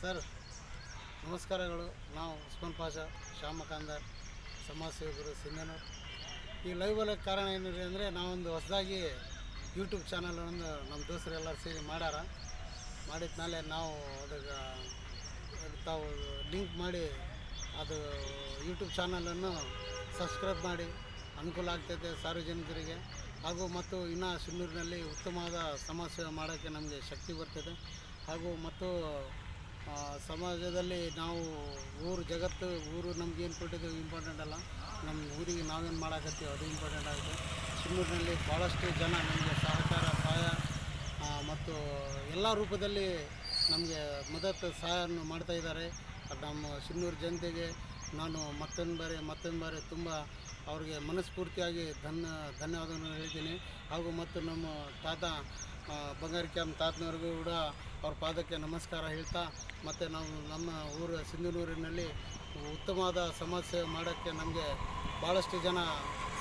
Sir, ನಮಸ್ಕಾರಗಳು. ನಾವು ಉಸ್ಮಾನ್ ಪಾಷಾ ಶ್ಯಾಮಕಾಂದರ್ ಸಮಾಜ ಸೇವಕರು ಸಿಂಧನೂರು ಈ ಲೈವಲ್ಲಿ ಕಾರಣ ಏನಿದೆ ಅಂದರೆ, ನಾವೊಂದು ಹೊಸದಾಗಿ ಯೂಟ್ಯೂಬ್ ಚಾನಲ್ ಒಂದು ನಮ್ಮ ದೋಸ್ತರೆಲ್ಲ ಸೇರಿ ಮಾಡ್ಯಾರ ಮಾಡಿದ ಮೇಲೆ ನಾವು ಅದಕ್ಕೆ, ತಾವು ಲಿಂಕ್ ಮಾಡಿ ಅದು ಯೂಟ್ಯೂಬ್ ಚಾನಲನ್ನು ಸಬ್ಸ್ಕ್ರೈಬ್ ಮಾಡಿ. ಅನುಕೂಲ ಆಗ್ತೈತೆ ಸಾರ್ವಜನಿಕರಿಗೆ. ಹಾಗೂ ಮತ್ತು ಇನ್ನು ಸಿನ್ನೂರಿನಲ್ಲಿ ಉತ್ತಮವಾದ ಸಮಾಜ ಸೇವೆ ಮಾಡೋಕ್ಕೆ ನಮಗೆ ಶಕ್ತಿ ಬರ್ತದೆ ಹಾಗೂ ಮತ್ತು ಸಮಾಜದಲ್ಲಿ ನಾವು ಊರು ಜಗತ್ತು, ಊರು ನಮ್ಗೆ ಏನು ಕೊಟ್ಟಿದ್ದು ಇಂಪಾರ್ಟೆಂಟ್ ಅಲ್ಲ. ನಮ್ಮ ಊರಿಗೆ ನಾವೇನು ಮಾಡಾಕತ್ತೀವಿ ಅದು ಇಂಪಾರ್ಟೆಂಟ್ ಆಗುತ್ತೆ. ಚಿಮ್ಮೂರಿನಲ್ಲಿ ಭಾಳಷ್ಟು ಜನ ನಮಗೆ ಸಹಕಾರ, ಸಹಾಯ ಮತ್ತು ಎಲ್ಲ ರೂಪದಲ್ಲಿ ನಮಗೆ ಮದತ್ತು ಸಹಾಯವನ್ನು ಮಾಡ್ತಾಯಿದ್ದಾರೆ ನಮ್ಮ ಸಿನ್ನೂರು ಜನತೆಗೆ ನಾನು ಮತ್ತೊಂದು ಬಾರಿ ಮತ್ತೊಂದು ಬಾರಿ ತುಂಬ ಅವ್ರಿಗೆ ಮನಸ್ಫೂರ್ತಿಯಾಗಿ ಧನ್ಯ, ಧನ್ಯವಾದವನ್ನು ಹೇಳ್ತೀನಿ. ಹಾಗೂ ಮತ್ತು ನಮ್ಮ ತಾತ ಬಂಗಾರ ಕ್ಯಾಂಪ್ ತಾತನವ್ರಿಗೂ ಕೂಡ ಅವ್ರ ಪಾದಕ್ಕೆ ನಮಸ್ಕಾರ ಹೇಳ್ತಾ, ಮತ್ತು ನಾವು ನಮ್ಮ ಊರು ಸಿಂಧನೂರಿನಲ್ಲಿ ಉತ್ತಮವಾದ ಸಮಾಜ ಸೇವೆ ಮಾಡೋಕ್ಕೆ ನಮಗೆ ಭಾಳಷ್ಟು ಜನ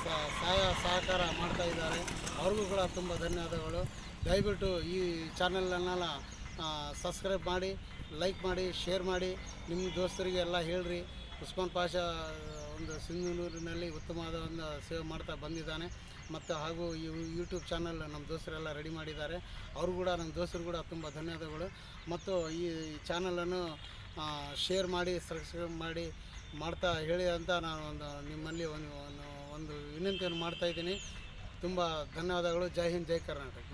ಸಹಾಯ, ಸಹಕಾರ ಮಾಡ್ತಾ ಇದ್ದಾರೆ. ಅವ್ರಿಗೂ ಕೂಡ ತುಂಬ ಧನ್ಯವಾದಗಳು. ದಯವಿಟ್ಟು ಈ ಚಾನಲನ್ನೆಲ್ಲ ಸಬ್ಸ್ಕ್ರೈಬ್ ಮಾಡಿ, ಲೈಕ್ ಮಾಡಿ, ಶೇರ್ ಮಾಡಿ. ನಿಮ್ಮ ದೋಸ್ತರಿಗೆ ಎಲ್ಲ ಹೇಳ್ರಿ. ಉಸ್ಮಾನ್ ಪಾಷ ಒಂದು ಸಿಂಧನೂರಿನಲ್ಲಿ ಉತ್ತಮವಾದ ಒಂದು ಸೇವೆ ಮಾಡ್ತಾ ಬಂದಿದ್ದಾನೆ. ಮತ್ತು ಹಾಗೂ ಈ ಯೂಟ್ಯೂಬ್ ಚಾನಲ್ ನಮ್ಮ ದೋಸ್ತರೆಲ್ಲ ರೆಡಿ ಮಾಡಿದ್ದಾರೆ. ಅವರು ಕೂಡ, ನಮ್ಮ ದೋಸ್ತರು ಕೂಡ ತುಂಬ ಧನ್ಯವಾದಗಳು. ಮತ್ತು ಈ ಚಾನಲನ್ನು ಶೇರ್ ಮಾಡಿ ಸಬ್ಸ್ಕ್ರೈಬ್ ಮಾಡಿ, ಮಾಡ್ತಾ ಹೇಳಿ ಅಂತ ನಾನು ಒಂದು ನಿಮ್ಮಲ್ಲಿ ಒಂದು, ಒಂದು- ವಿನಂತಿಯನ್ನು ಮಾಡ್ತಾಯಿದ್ದೀನಿ ತುಂಬ ಧನ್ಯವಾದಗಳು. ಜೈ ಹಿಂದ್, ಜೈ ಕರ್ನಾಟಕ.